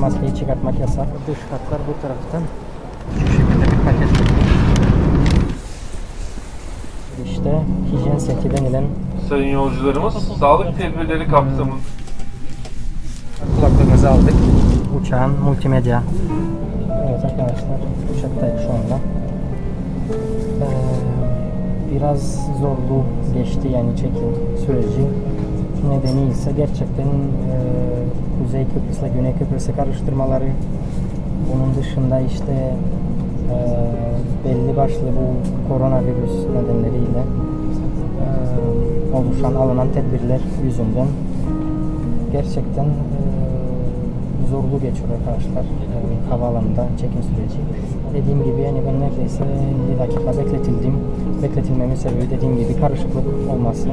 maskeyi çıkartmak yasak. Dış katlar bu taraftan. Şu şekilde bir paket. İşte hijyen seti denilen Sayın yolcularımız, sağlık tedbirleri kapsamında kulaklığımızı aldık. Uçağın multimedya. Evet arkadaşlar uçaktayız şu anda. Ee, biraz zorlu geçti yani çekim süreci. Nedeni ise gerçekten e, Kuzey Kıbrıs'la Güney Kıbrıs'ı karıştırmaları. Bunun dışında işte e, belli başlı bu koronavirüs nedenleriyle e, oluşan alınan tedbirler yüzünden gerçekten e, zorlu geçiyor arkadaşlar e, havaalanında çekim süreci. Dediğim gibi yani ben neredeyse 50 dakika bekletildim. Bekletilmemin sebebi dediğim gibi karışıklık olması.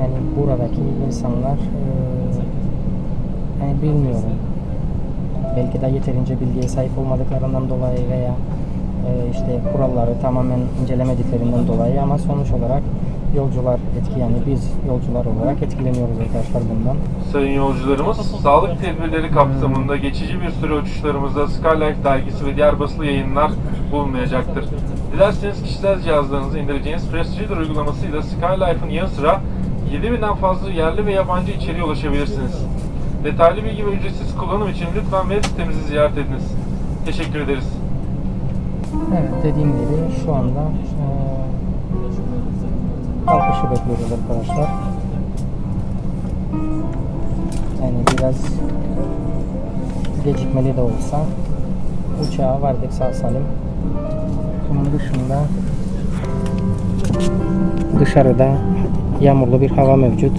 Yani buradaki insanlar e, yani bilmiyorum. Belki de yeterince bilgiye sahip olmadıklarından dolayı veya e, işte kuralları tamamen incelemediklerinden dolayı ama sonuç olarak yolcular etki yani biz yolcular olarak etkileniyoruz arkadaşlar bundan. sayın yolcularımız, sağlık tedbirleri kapsamında geçici bir süre uçuşlarımızda Skylife dergisi ve diğer basılı yayınlar bulunmayacaktır. Dilerseniz kişisel cihazlarınızı indireceğiniz Press Reader uygulamasıyla Skylife'ın yanı sıra 7000'den fazla yerli ve yabancı içeriğe ulaşabilirsiniz. Detaylı bilgi ve ücretsiz kullanım için lütfen web sitemizi ziyaret ediniz. Teşekkür ederiz. Evet dediğim gibi şu anda e, kalkışı bekliyoruz arkadaşlar. Yani biraz gecikmeli de olsa uçağa vardık sağ salim. Bunun dışında dışarıda yağmurlu bir hava mevcut.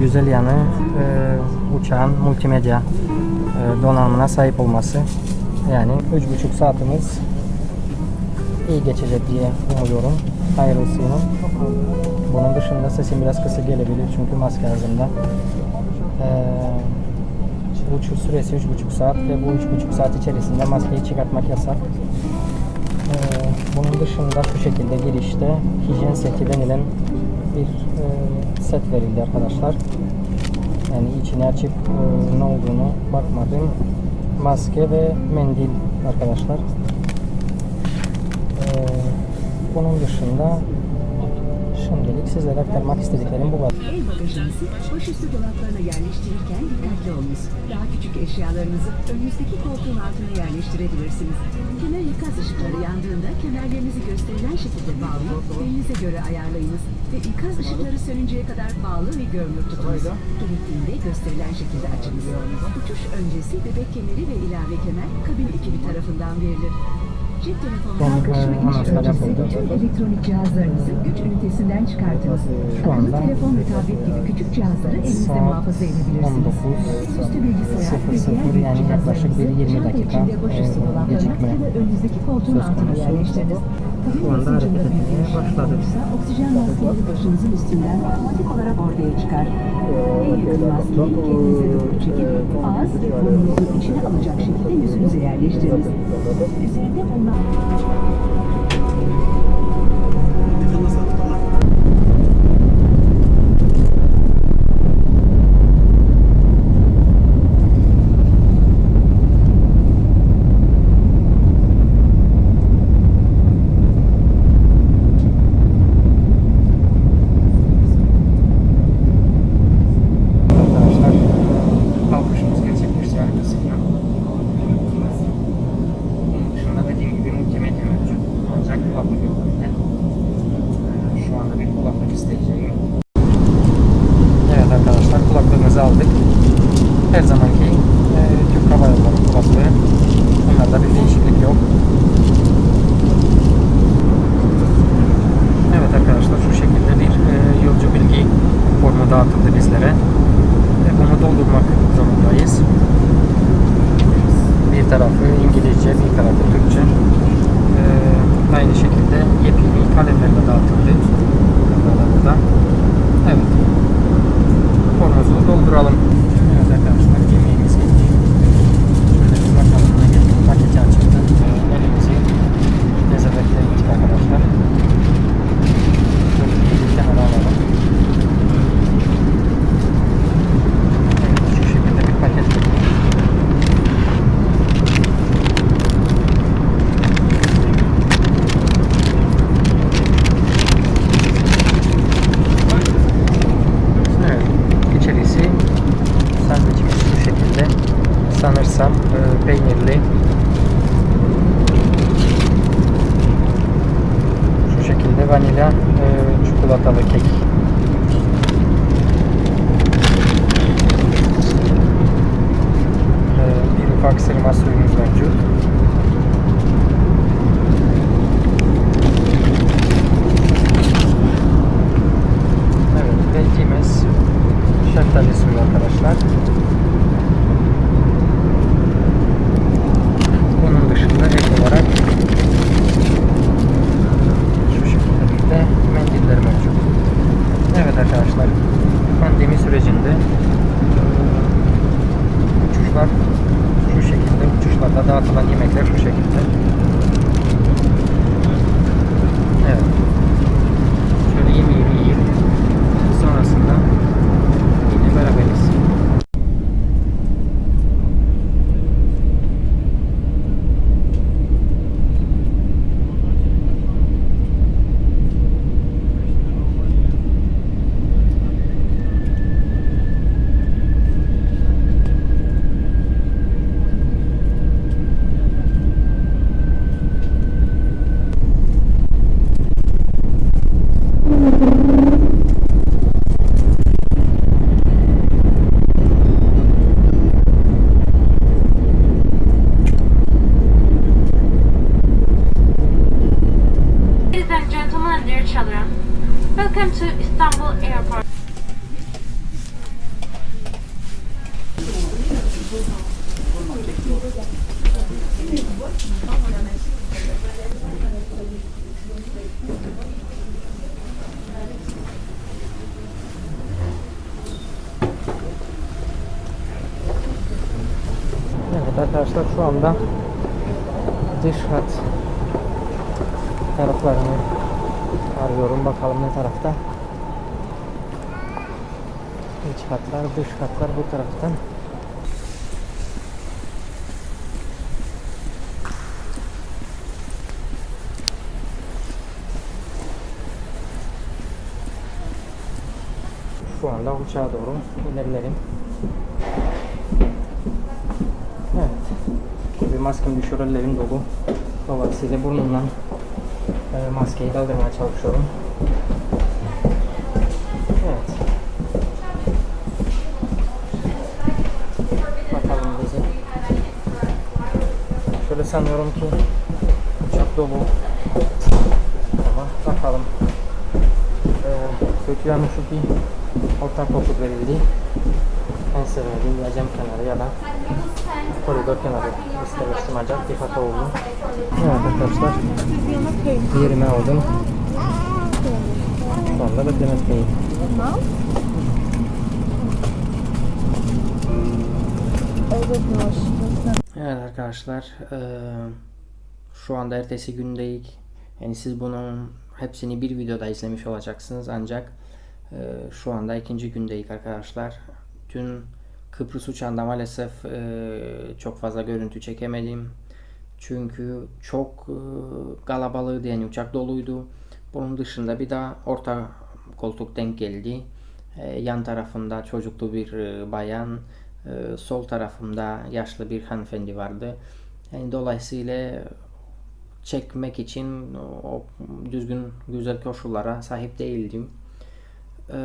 Güzel yanı e, uçağın multimedya e, donanımına sahip olması. Yani 3,5 saatimiz iyi geçecek diye umuyorum. Hayırlısıyla. Bunun dışında sesim biraz kısa gelebilir çünkü maske ağzımda. Ee, uçuş süresi 3,5 saat ve bu 3,5 saat içerisinde maskeyi çıkartmak yasak. Bunun dışında şu şekilde girişte hijyen seti denilen bir e, set verildi arkadaşlar. Yani içini açıp e, ne olduğunu bakmadım. Maske ve mendil arkadaşlar. Ee, bunun dışında şimdilik sizlere aktarmak istediklerim bu kadar. Bagajınızı başüstü dolaplarına yerleştirirken dikkatli olunuz. Daha küçük eşyalarınızı önünüzdeki koltuğun altına yerleştirebilirsiniz. Kemer ikaz ışıkları yandığında kemerlerinizi gösterilen şekilde bağlayıp elinize göre ayarlayınız ve ikaz ışıkları sönünceye kadar bağlı ve görünür tutunuz. Gerektiğinde gösterilen şekilde açınız. Uçuş öncesi bebek kemeri ve ilave kemer kabin ekibi tarafından verilir. Cep taşıma e, iniş öncesi tüm elektronik cihazlarınızı güç ünitesinden çıkartınız. Şu anda telefon ve tablet gibi küçük cihazları elinizde muhafaza edebilirsiniz. 19, Üstü bilgisayar ve 00 diğer yani büyük yaklaşık bir cihazlarınızı 20 çanta dakika, e, gecikme söz altına konusu. Şu anda hareket etmeye olursa oksijen maskeleri başınızın üstünden otomatik olarak ortaya çıkar. En yakın maskeyi kendinize doğru çekip ağız ve burnunuzu içine alacak şekilde yüzünüze yerleştiriniz. Üzerinde bulunan arkadaşlar kalkışımız gerçekleşti arkasında. Bunun dışında dediğim gibi multimedya mevcut. Ancak kulaklık yok bende. Şu anda bir kulaklık isteyeceğim. Evet arkadaşlar kulaklığımızı aldık. Her zamanki e, Türk Hava Yolları kulaklığı. Bunlarda bir değişiklik yok. Evet arkadaşlar şu şekilde bir e, yolcu bilgi dağıtıldı bizlere. Ve bunu doldurmak zorundayız. Bir tarafı İngilizce, bir tarafı Türkçe. E, aynı şekilde yepyeni kalemlerle dağıtıldı. Burada. Evet. Formumuzu dolduralım. Evet arkadaşlar yemeğimiz bitti. Şöyle bir bakalım. Paketi açıldı. Elimizi dezenfekte ettik arkadaşlar. Şöyle bir kenara alalım. sanmıyorsam e, peynirli. Şu şekilde vanilya e, çikolatalı kek. E, bir ufak sırma suyumuz mevcut. Evet, bekleyimiz şeftali suyu arkadaşlar. Bunun dışında ek olarak şu şekilde bir de mendiller mevcut. Evet arkadaşlar, pandemi sürecinde eee, uçuşlar şu şekilde, uçuşlarda dağıtılan yemekler şu şekilde. Evet arkadaşlar şu anda dış hat taraflarını arıyorum. Bakalım ne tarafta. İç hatlar, dış hatlar bu taraftan. Şu anda uçağa doğru ilerlerim. Evet. Tabii maskem düşüyor, ellerim dolu. Dolayısıyla burnumdan e, maskeyi kaldırmaya çalışıyorum. Evet. Bakalım bizi. Şöyle sanıyorum ki uçak dolu. Ama bakalım. Ee, kötü yanı şu ki ortak koltuk verildi. En sevmediğim ya cam kenarı ya da koridor kenarı istemiştim ancak bir hata oldu. Evet arkadaşlar yerime aldım. Şu anda beklemekteyim. Evet arkadaşlar eee, şu anda ertesi gündeyiz. Yani siz bunun hepsini bir videoda izlemiş olacaksınız ancak eee, şu anda ikinci gündeyiz arkadaşlar. Dün Kıbrıs uçağında maalesef eee, çok fazla görüntü çekemedim. Çünkü çok eee, kalabalığıydı yani uçak doluydu. Bunun dışında bir daha orta koltuk denk geldi. Eee, yan tarafında çocuklu bir eee, bayan, eee, sol tarafımda yaşlı bir hanımefendi vardı. Yani dolayısıyla çekmek için o düzgün güzel koşullara sahip değildim. Eee,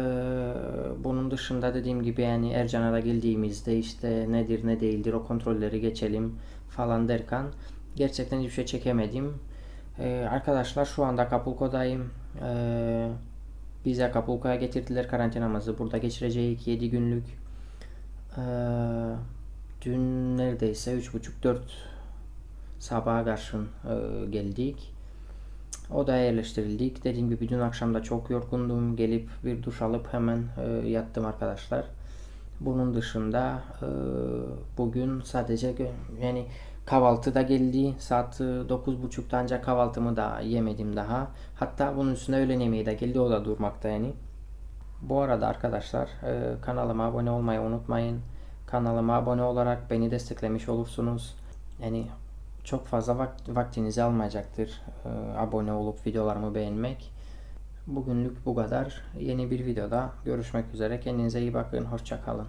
bunun dışında dediğim gibi yani Ercan'a da geldiğimizde işte nedir ne değildir o kontrolleri geçelim falan derken gerçekten hiçbir şey çekemedim. Eee, arkadaşlar şu anda Acapulco'dayım. Eee bizi Acapulco'ya getirdiler karantinamızı. Burada geçireceğiz 7 günlük. Eee, dün neredeyse 3.30-4 sabaha karşın eee, geldik. Odaya yerleştirildik. Dediğim gibi dün akşam da çok yorgundum. Gelip bir duş alıp hemen e, yattım arkadaşlar. Bunun dışında e, bugün sadece yani kahvaltı da geldi. Saat e, 9.30'da ancak kahvaltımı da yemedim daha. Hatta bunun üstüne öğlen yemeği de geldi. O da durmakta yani. Bu arada arkadaşlar e, kanalıma abone olmayı unutmayın. Kanalıma abone olarak beni desteklemiş olursunuz. Yani çok fazla vak- vaktinizi almayacaktır e, abone olup videolarımı beğenmek. Bugünlük bu kadar. Yeni bir videoda görüşmek üzere. Kendinize iyi bakın. Hoşça kalın.